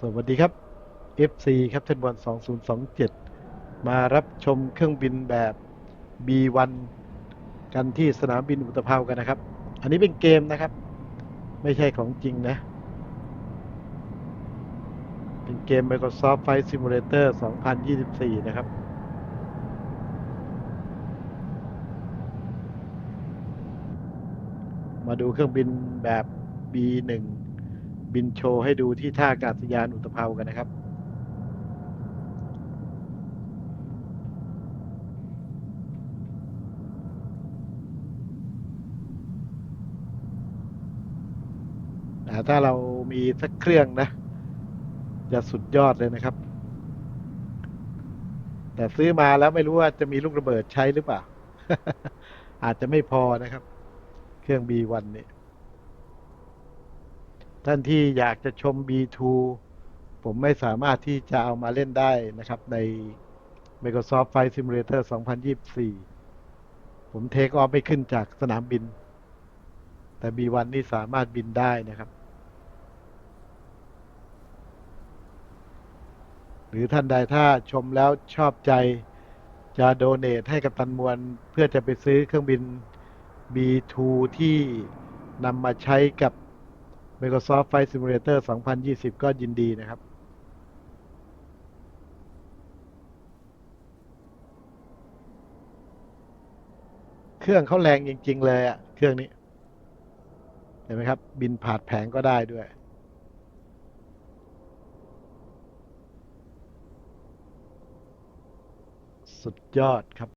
สวัสดีครับ FC ครับเท่านบอล2027 มารับชมเครื่องบินแบบ B1 กันที่สนามบินอุตภาวกันนะครับ อันนี้เป็นเกมนะครับ ไม่ใช่ของจริงนะ เป็นเกม Microsoft Flight Simulator 2024 นะครับมาดูเครื่องบินแบบ B1 บินโชว์ให้ดูที่ท่าอากาศยานอุตภาวกันนะครับอ่ถ้าเรามีสักเครื่องนะ จะสุดยอดเลยนะครับ แต่ซื้อมาแล้วไม่รู้ว่าจะมีลูกระเบิดใช้หรือเปล่า อาจจะไม่พอนะครับ เครื่อง B1 เนี่ ท่านที่อยากจะชม B2 ผมไม่สามารถที่จะเอามาเล่นได้นะครับใน Microsoft Flight Simulator 2024 ผมเทคออฟไม่ขึ้นจากสนามบิน แต่ B1 นี่สามารถบินได้นะครับ หรือท่านใดถ้าชมแล้วชอบใจจะโดเนทให้กับตันมวล เพื่อจะไปซื้อเครื่องบิน B2 ที่นำมาใช้กับ Microsoft Flight Simulator 2020 ก็ยินดีนะครับ เครื่องเขาแรงจริง ๆ เลยอะเครื่องนี้ เห็นไหมครับ บินผ่านแผงก็ได้ด้วยสุดยอดครับ